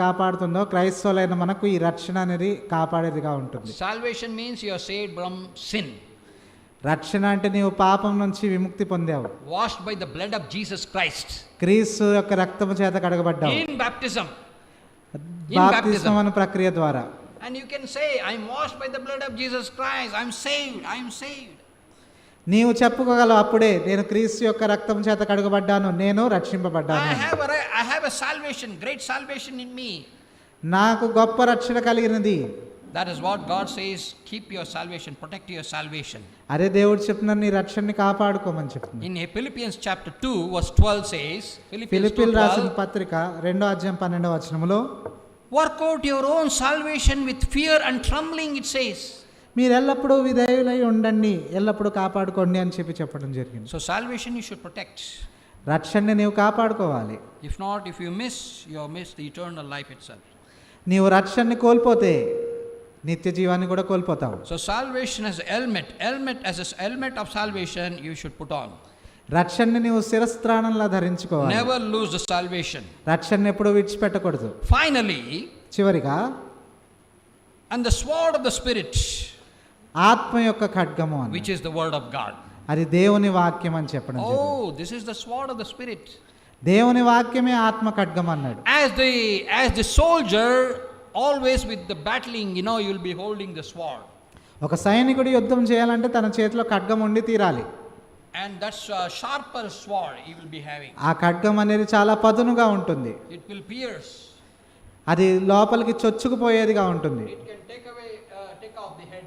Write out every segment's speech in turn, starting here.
కాపాడుతుందో క్రైస్తవులైన మనకు ఈ రక్షణ అనేది కాపాడేదిగా ఉంటుంది. Salvation means your saved from sin రక్షణ అంటే నీవు పాపం నుంచి విముక్తి పొందావు. Washed by the blood of Jesus Christ క్రీస్తు యొక్క రక్తము చేత కడగబడ్డావు. ఇన్ బాప్టిజం బాప్టిజం అనే ప్రక్రియ ద్వారా. And you can say I am washed by the blood of Jesus Christ I am saved I am saved నీవు చెప్పుకోగలవు అప్పుడే నేను క్రీస్తు యొక్క రక్తం చేత కడగబడ్డాను. నేను రక్షింపబడ్డాను. I have a salvation great salvation in me నాకు గొప్ప రక్షణ కలిగినది. That is what God says keep your salvation protect your salvation అరే దేవుడు చెప్తున్నారు నీ రక్షణని కాపాడుకోమని చెప్తుంది. In a Philippians chapter 2 verse 12 says Philippian రాసిన పత్రిక రెండో అధ్యాయం 12వ వచనములో work out your own salvation with fear and trembling it says మీరు ఎల్లప్పుడూ విధేయులై ఉండండి ఎల్లప్పుడూ కాపాడుకోండి అని చెప్పి చెప్పడం జరిగింది. So salvation you should protect రక్షణని నీవు కాపాడుకోవాలి. If not if you miss you miss the eternal life itself నీవు రక్షణని కోల్పోతే నిత్య జీవాన్ని కూడా కోల్పోతావు. So salvation has helmet helmet as is helmet of salvation you should put on రక్షణని నీవు శిరస్త్రాణంలా ధరించుకోవాలి. నెవర్ లూజ్ ద సాల్వేషన్ రక్షణని ఎప్పుడు విడిచిపెట్టకూడదు. ఫైనలీ చివరిగా and the sword of the spirit ఆత్మ యొక్క ఖడ్గము which is the word of God అది దేవుని వాక్యం అని చెప్పడం Oh, this is the sword of the Spirit. దేవుని వాక్యమే ఆత్మ ఖడ్గం అన్నాడు As the as the soldier, always with the battling, you know, you'll be holding the sword. ఒక సైనికుడు యుద్ధం చేయాలంటే తన చేతిలో ఖడ్గం ఉండి తీరాలి And that's a sharper sword he will be having. ఆ ఖడ్గం అనేది చాలా పదునుగా ఉంటుంది It will pierce. అది లోపలికి చొచ్చుకుపోయేదిగా ఉంటుంది It can take away, uh, take off the head.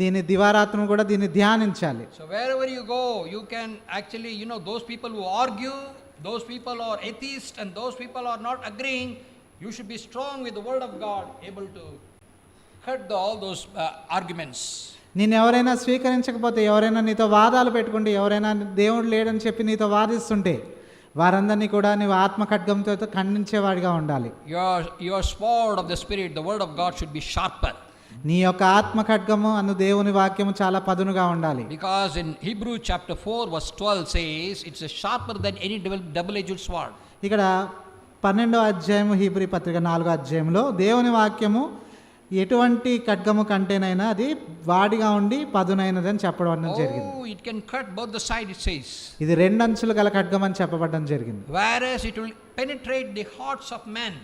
దీని దివారాత్రం కూడా దీన్ని ధ్యానించాలి. So wherever you go you can actually you know those people who argue those people are atheist and those people are not agreeing you should be strong with the word of God able to cut the all those arguments నేను ఎవరైనా స్వీకరించకపోతే ఎవరైనా నీతో వాదాలు పెట్టుకుంటే ఎవరైనా దేవుడు లేడని చెప్పి నీతో వాదిస్తుంటే వారందరినీ కూడా నీవు ఆత్మ ఖడ్గంతో ఖండించేవాడిగా ఉండాలి. Your your sword of the spirit the word of God should be sharper నీ యొక్క ఆత్మ ఖడ్గము అన్న దేవుని వాక్యము చాలా పదునుగా ఉండాలి. Because in Hebrew chapter 4 verse 12 says it's sharper than any double edged sword ఇక్కడ 12వ అధ్యాయము హిబ్రీ పత్రిక 4వ అధ్యాయములో దేవుని వాక్యము ఎటువంటి ఖడ్గము కంటేనైనా అది వాడిగా ఉండి పదునైనది అని చెప్పడం జరిగింది. It can cut both the side it says ఇది రెండు అంచులు గల ఖడ్గం అని చెప్పబడడం జరిగింది. Where it will penetrate the hearts of men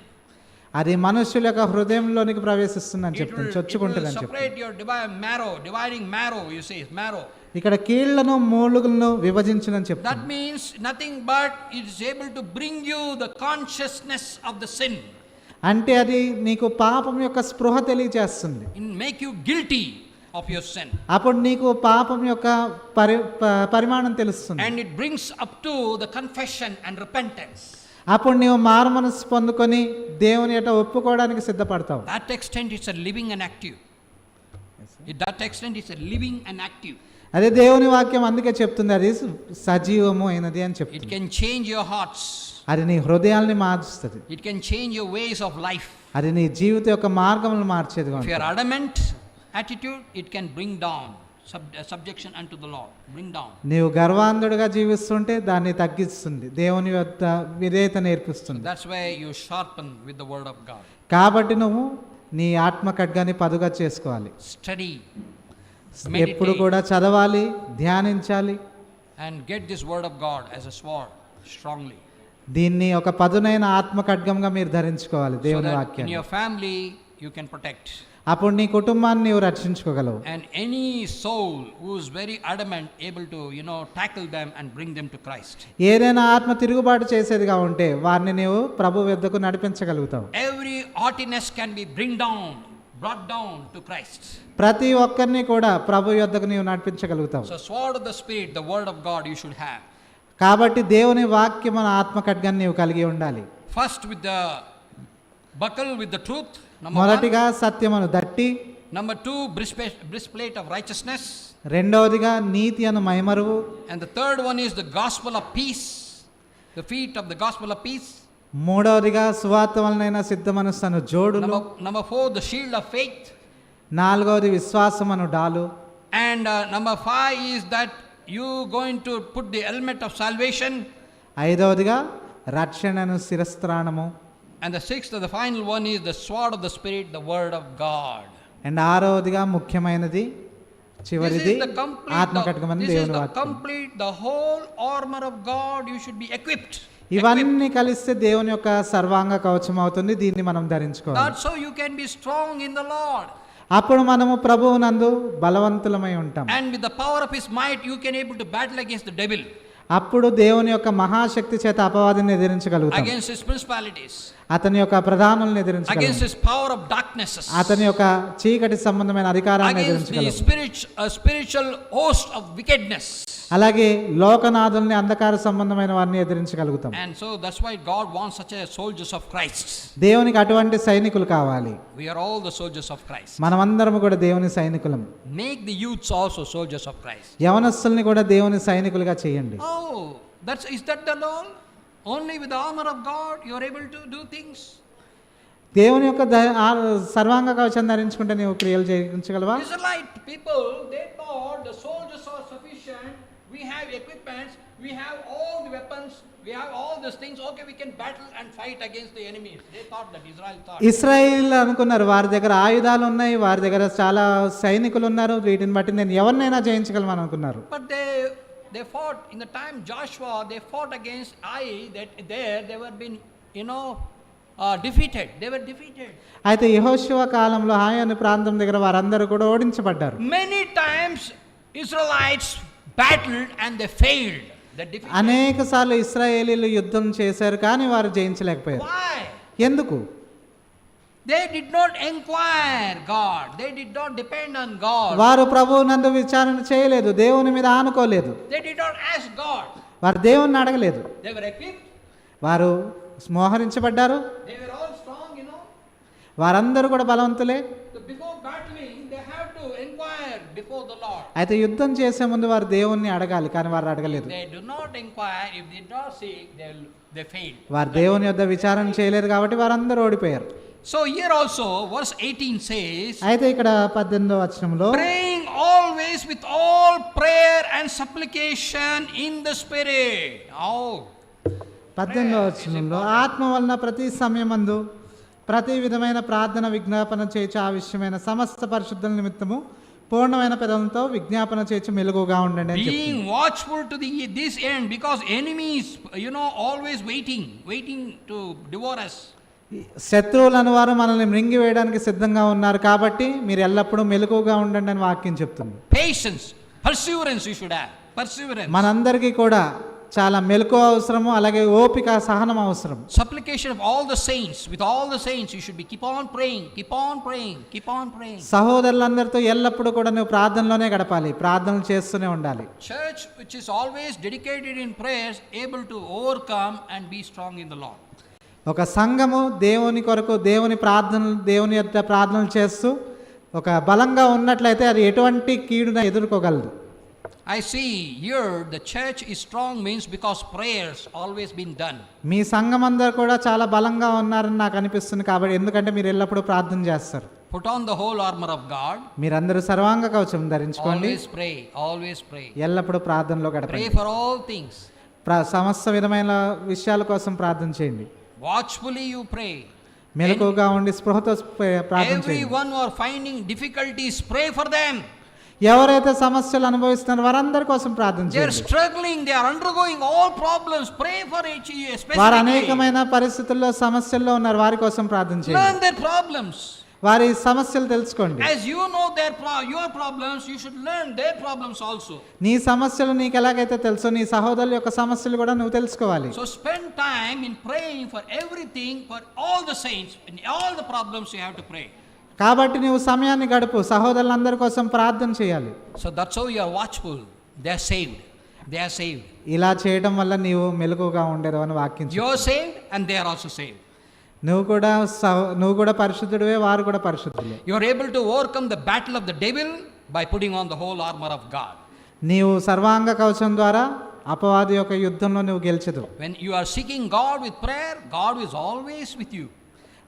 అది మనుషుల యొక్క హృదయంలోనికి ప్రవేశిస్తుందని will చొచ్చుకుంటుందని marrow. ఇక్కడ కీళ్ళను మూలుగులను విభజించునని చెప్తుంది means nothing but it is able to bring you the consciousness of the sin అంటే అది నీకు పాపం యొక్క స్పృహ తెలియజేస్తుంది and make you guilty of your sin. అప్పుడు నీకు పాపం యొక్క పరిమాణం తెలుస్తుంది And it brings up to the confession and repentance. అప్పుడు నీవు మారు మనస్సు పొందుకొని దేవుని యొక్క ఒప్పుకోవడానికి సిద్ధపడతావు. That extend its living and active it that extend its living and active అదే దేవుని వాక్యం అందుకే చెప్తుంది అది సజీవము అయినది అని చెప్తుంది. It can change your hearts అది నీ హృదయాల్ని మార్చుతుంది. It can change your ways of life అది నీ జీవిత యొక్క మార్గములను మార్చేది your adamant attitude it can bring down సబ్జె subjection and to the law నీవు గర్వాంధుడుగా జీవిస్తుంటే దాన్ని తగ్గిస్తుంది దేవుని యొక్క విధేయత నేర్పిస్తుంది. Just why you sharpen with the word of God కాబట్టి నువ్వు నీ ఆత్మ ఖడ్గాన్ని పదుగా చేసుకోవాలి. స్టడీ ఎప్పుడు కూడా చదవాలి ధ్యానించాలి. And get this word of God as a sword strongly దీన్ని ఒక పదునైన ఆత్మ ఖడ్గంగా మీరు ధరించుకోవాలి దేవుని వాక్యం your family you can protect అప్పుడు నీ కుటుంబాన్ని నీవు రక్షించుకోగలవు And any soul who is very adamant, able to, you know, tackle them and bring them to Christ. ఏదైనా ఆత్మ తిరుగుబాటు చేసేదిగా ఉంటే వారిని నీవు ప్రభు వద్దకు నడిపించగలుగుతావు Every haughtiness can be bring down, brought down to Christ. ప్రతి ఒక్కరిని కూడా ప్రభు యొద్దకు నీవు నడిపించగలుగుతావు So sword of the spirit, the word of God you should have. కాబట్టి దేవుని వాక్యం ఆత్మ ఖడ్గాన్ని నీవు కలిగి ఉండాలి First with the buckle with the truth మొదటిగా సత్యమును దట్టి number two breastplate of righteousness రెండవదిగా నీతి అను మైమరువు. And the third one is the gospel of peace the feet of the gospel of peace మూడవదిగా సువార్త వలన సిద్ధ మనస్సు జోడు number four the shield of faith నాలుగవది విశ్వాసమును డాలు. And number five is that you going to put the helmet of salvation ఐదవదిగా రక్షణను శిరస్త్రాణము. And the sixth, and the final one is the sword of the Spirit, the word of God. And ఆరవదిగా ముఖ్యమైనది చివరిది this is దేవుని the వాక్యం complete, the whole armor of God. You should be equipped. equipped. ఇవన్నీ కలిస్తే దేవుని యొక్క సర్వాంగ కవచం అవుతుంది దీన్ని మనం ధరించుకోవాలి That's how you can be strong in the Lord. అప్పుడు మనము ప్రభువు నందు బలవంతులమై ఉంటాం And with the power of His might, you can able to battle against the devil, అప్పుడు దేవుని యొక్క మహాశక్తి చేత అపవాదిని ఎదిరించగలుగుతాం. అగైన్స్ హిస్ అతని యొక్క ప్రధానులను ఎదిరించగలుగుతాం. అగైన్స్ పవర్ ఆఫ్ డార్క్నెస్ అతని యొక్క చీకటి సంబంధమైన అధికారాన్ని ఎదిరించగలుగుతాం. Against spiritual host of wickedness అలాగే లోకనాథుల్ని అంధకార సంబంధమైన వారిని ఎదిరించగలుగుతాం. And so that's why God wants such soldiers of Christ దేవునికి అటువంటి సైనికులు కావాలి. We are the soldiers of Christ మనమందరం కూడా దేవుని సైనికులం. Make the youths also soldiers of Christ యవనస్తుల్ని కూడా దేవుని సైనికులుగా చేయండి. ఓ that's is that the long only with armour of God you are able to do things దేవుని యొక్క సర్వాంగ కవచం ధరించుకుంటే నీవు క్రియలు చేయించగలవా? Israelite people they thought the soldiers are sufficient we have equipments we have all the weapons, we have all these things. Okay, we can battle and fight against the enemies. They thought that Israel thought. Israel అనుకున్నారు వారి దగ్గర ఆయుధాలు ఉన్నాయి వారి దగ్గర చాలా సైనికులు ఉన్నారు వీటిని బట్టి నేను ఎవరినైనా జయించగలను అనుకున్నారు But they they fought in the time Joshua, they fought against Ai. That there they were been, you know, uh, defeated. They were defeated. అయితే యహోశివ కాలంలో హాయ్ అనే ప్రాంతం దగ్గర వారందరూ కూడా ఓడించబడ్డారు Many times Israelites battled and they failed. అనేక సార్లు ఇస్రాయేలీలు యుద్ధం చేశారు కానీ వారు జయించలేకపోయారు. ఎందుకు? They did not enquire God they did not depend on God వారు ప్రభు నందు విచారణ చేయలేదు దేవుని మీద ఆనుకోలేదు. దే డిడ్ వారు దేవుని అడగలేదు. వారు స్మోహరించబడ్డారు వారందరూ కూడా బలవంతులే. అయితే యుద్ధం చేసే ముందు వారు దేవుణ్ణి అడగాలి కానీ వారు అడగలేదు. వారు దేవుని యొద్ద విచారణ చేయలేదు కాబట్టి వారందరూ ఓడిపోయారు. So here also, verse 18 says, అయితే ఇక్కడ పద్దెనిమిదో వచనంలో praying always with all prayer and supplication in the Spirit. Oh, పద్దెనిమిదో వచనంలో ఆత్మ వలన ప్రతి సమయమందు ప్రతి విధమైన ప్రార్థన విజ్ఞాపన చేర్చి ఆవిష్యమైన సమస్త పరిశుద్ధుల నిమిత్తము పూర్ణమైన పదంతో విజ్ఞాపన చేసి మెలుగుగా ఉండండి being watchful to the this end because enemies you know always waiting waiting to devour us. శత్రువులను వారు మనల్ని మృంగి వేయడానికి సిద్ధంగా ఉన్నారు కాబట్టి మీరు ఎల్లప్పుడూ మెలుగుగా ఉండండి అని వాక్యం చెప్తుంది. Patience perseverance you should have perseverance మనందరికీ కూడా చాలా మెలకు అవసరము అలాగే ఓపిక సహనం అవసరం Supplication of all the saints, with all the saints, you should be keep on praying, keep on praying, keep on praying. సహోదరులందరితో ఎల్లప్పుడూ కూడా నువ్వు ప్రార్థనలోనే గడపాలి ప్రార్థనలు చేస్తూనే ఉండాలి Church which is always dedicated in prayers, able to overcome and be strong in the Lord. ఒక సంఘము దేవుని కొరకు దేవుని ప్రార్థనలు దేవుని యొక్క ప్రార్థనలు చేస్తూ ఒక బలంగా ఉన్నట్లయితే అది ఎటువంటి కీడున ఎదుర్కోగలదు I see here the church is strong means because prayers always been done. మీ సంఘం అందరు కూడా చాలా బలంగా ఉన్నారని నాకు అనిపిస్తుంది కాబట్టి ఎందుకంటే మీరు ఎల్లప్పుడూ ప్రార్థన చేస్తారు Put on the whole armor of God. మీరందరూ సర్వాంగ కవచం ధరించుకోండి Always pray, always pray. ఎల్లప్పుడూ ప్రార్థనలో Pray గడపండి for all things. ప్ర- సమస్త విధమైన విషయాల కోసం ప్రార్థన చేయండి Watchfully you pray. మెలకుగా ఉండి స్పృహతో ప్ర- ప్రార్థన చేయండి Everyone who are finding difficulties, pray for them. ఎవరైతే సమస్యలు అనుభవిస్తున్నారు వారందరి కోసం ప్రార్థించండి వారు అనేకమైన పరిస్థితుల్లో సమస్యల్లో ఉన్నారు. వారి కోసం ప్రార్థించండి వారి సమస్యలు తెలుసుకోండి. As you know their problems you should learn their problems also నీ సమస్యలు నీకు ఎలాగైతే తెలుసో నీ సహోదరుల యొక్క సమస్యలు కూడా నువ్వు తెలుసుకోవాలి. So spend time in praying for everything for all the all the problems you have to pray కాబట్టి నువ్వు సమయాన్ని గడుపు. సహోదరులందరి కోసం ప్రార్థన చేయాలి. So that's how you are watchful they are saved they are saved ఇలా చేయడం వల్ల నీవు మెలుగుగా ఉండేరు అని వాక్యం you are saved and they are also saved నువ్వు కూడా నువ్వు కూడా పరిశుద్ధుడివే వారు కూడా పరిశుద్ధులే. You are able to overcome the battle of the devil by putting on the whole armour of God నీవు సర్వాంగ కవచం ద్వారా అపవాది యొక్క యుద్ధంలో నువ్వు గెలిచదు when you are seeking God with prayer God is always with you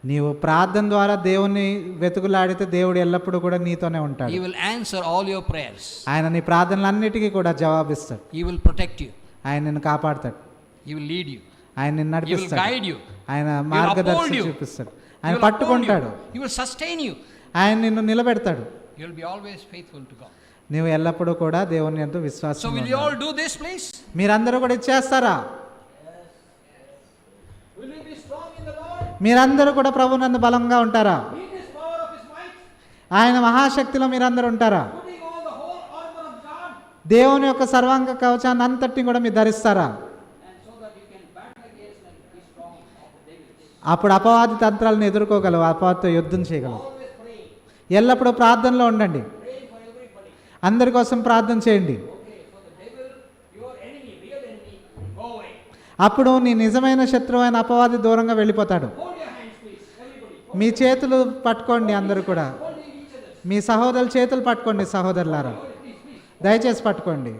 నీవు ప్రార్థన ద్వారా దేవుని వెతుకులాడితే దేవుడు ఎల్లప్పుడూ కూడా నీతోనే ఉంటాడు. Will answer all your prayers ఆయన నీ ప్రార్థనలన్నిటికీ కూడా జవాబిస్తాడు. హీ విల్ ప్రొటెక్ట్ యూ ఆయన నిన్ను కాపాడతాడు. హీ విల్ లీడ్ యూ ఆయన నిన్ను నడిపిస్తాడు. గైడ్ యూ ఆయన మార్గదర్శనం చూపిస్తాడు. ఆయన పట్టుకుంటాడు. యూ విల్ సస్టైన్ యూ ఆయన నిన్ను నిలబెడతాడు. You will be always faithful to God నీవు ఎల్లప్పుడూ కూడా దేవుని ఎంతో విశ్వాసం so will you all do this please మీరందరూ కూడా ఇచ్చేస్తారా yes. Yes. మీరందరూ కూడా ప్రభు నన్ను బలంగా ఉంటారా? ఆయన మహాశక్తిలో మీరందరూ ఉంటారా? దేవుని యొక్క సర్వాంగ కవచాన్ని అంతటిని కూడా మీరు ధరిస్తారా? అప్పుడు అపవాది తంత్రాలను ఎదుర్కోగలవు అపవాదితో యుద్ధం చేయగలవు. ఎల్లప్పుడూ ప్రార్థనలో ఉండండి. అందరి కోసం ప్రార్థన చేయండి. అప్పుడు నీ నిజమైన శత్రువు అయిన అపవాది దూరంగా వెళ్ళిపోతాడు. మీ చేతులు పట్టుకోండి అందరూ కూడా. మీ సహోదరుల చేతులు పట్టుకోండి సహోదరులారా. దయచేసి పట్టుకోండి.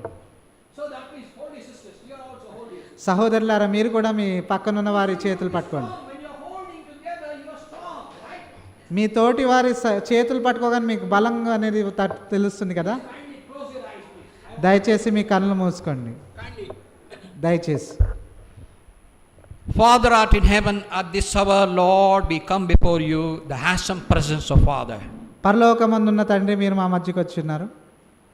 సహోదరులారా మీరు కూడా మీ పక్కనున్న వారి చేతులు పట్టుకోండి. మీ తోటి వారి చేతులు పట్టుకోగానే మీకు బలం అనేది తెలుస్తుంది కదా. దయచేసి మీ కళ్ళు మూసుకోండి. దయచేసి. Father art in heaven, at this hour, Lord, we come before you, the handsome presence of Father. పరలోకమందున్న తండ్రి మీరు మా మధ్యకి వచ్చిన్నారు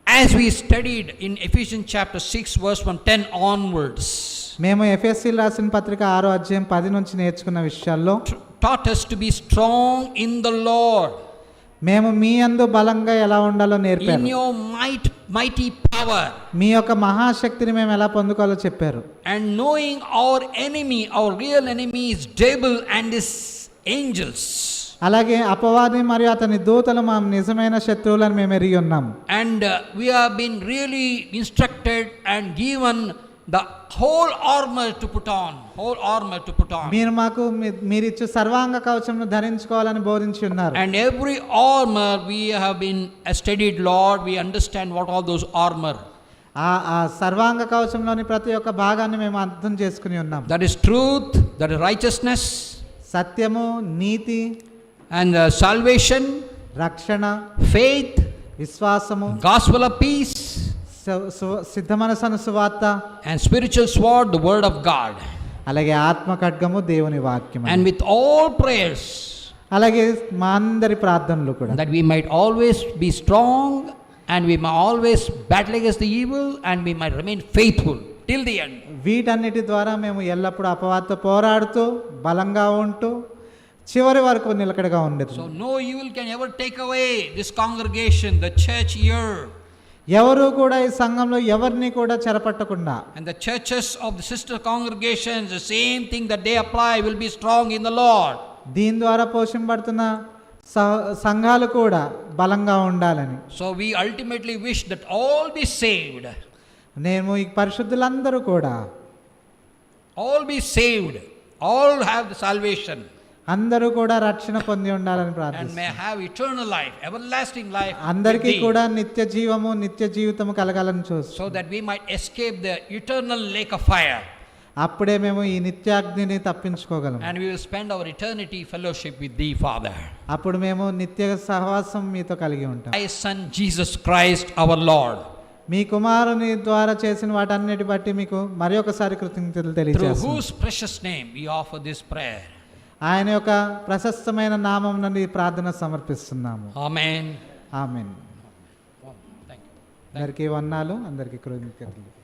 As we studied in Ephesians chapter 6, verse 1 10 onwards, మేము ఎఫ్ఎస్సి రాసిన పత్రిక ఆరో అధ్యాయం పది నుంచి నేర్చుకున్న విషయాల్లో t- taught us to be strong in the Lord, మేము మీ అందు బలంగా ఎలా ఉండాలో నేర్పారు. యువర్ మైట్ మైటీ పవర్ మీ యొక్క మహాశక్తిని మేము ఎలా పొందుకోవాలో చెప్పారు. And knowing our enemy our real enemy is devil and his angels అలాగే అపవాది మరియు అతని దూతలు మా నిజమైన శత్రువులను మేము ఎరిగి ఉన్నాం. And we have been really instructed and given the whole armor to put on, whole armor to put on. మీరు మాకు మీ- మీరిచ్చు సర్వాంగ కవచంను ధరించుకోవాలని బోధించి ఉన్నారు And every armor we have been uh, studied, Lord, we understand what all those armor. ఆ సర్వాంగ కవచంలోని ప్రతి ఒక్క భాగాన్ని మేము అర్థం చేసుకుని ఉన్నాం That is truth, that is righteousness, సత్యము నీతి and uh, salvation, రక్షణ faith, విశ్వాసము gospel of peace, సు- సు- సిద్ధ మనసు సువార్త and spiritual sword the word of God అలాగే ఆత్మ ఖడ్గము దేవుని వాక్యం అండ్ విత్ ఆల్ ప్రేయర్స్ అలాగే మా అందరి ప్రార్థనలు కూడా. That we might always be strong and we may always battle against the evil and we may remain faithful till the end వీటన్నిటి ద్వారా మేము ఎల్లప్పుడూ అపవాదతో పోరాడుతూ బలంగా ఉంటూ చివరి వరకు నిలకడగా ఉండేది. So no you will can ever take away this congregation the church your ఎవరు కూడా ఈ సంఘంలో ఎవరిని కూడా చెరపట్టకుండా and the churches of the sister congregations, the same thing that they apply will be strong in the Lord. దీని ద్వారా పోషింపబడుతున్న స- సంఘాలు కూడా బలంగా ఉండాలని So we ultimately wish that all be saved, నేను ఈ పరిశుద్ధులందరూ కూడా all be saved, all have the salvation, అందరూ కూడా రక్షణ పొంది ఉండాలని and may ప్రార్థిస్తున్నాను have eternal life, everlasting life. with అందరికీ కూడా నిత్య జీవము నిత్య జీవితము కలగాలని చూస్తూ So that we might escape the eternal lake of fire. అప్పుడే మేము ఈ నిత్యాగ్నిని తప్పించుకోగలం And we will spend our eternity fellowship with thee, Father. అప్పుడు మేము నిత్య సహవాసం మీతో కలిగి ఉంటాం Thy Son Jesus Christ, our Lord, మీ కుమారుని ద్వారా చేసిన వాటన్నిటి బట్టి మీకు మరి ఒకసారి కృతజ్ఞతలు తెలియజేస్తాం whose precious name we offer this prayer. ఆయన యొక్క ప్రశస్తమైన నామం నుండి ప్రార్థన సమర్పిస్తున్నాము. Amen you. అందరికీ వందాలు అందరికీ కృతజ్ఞతలు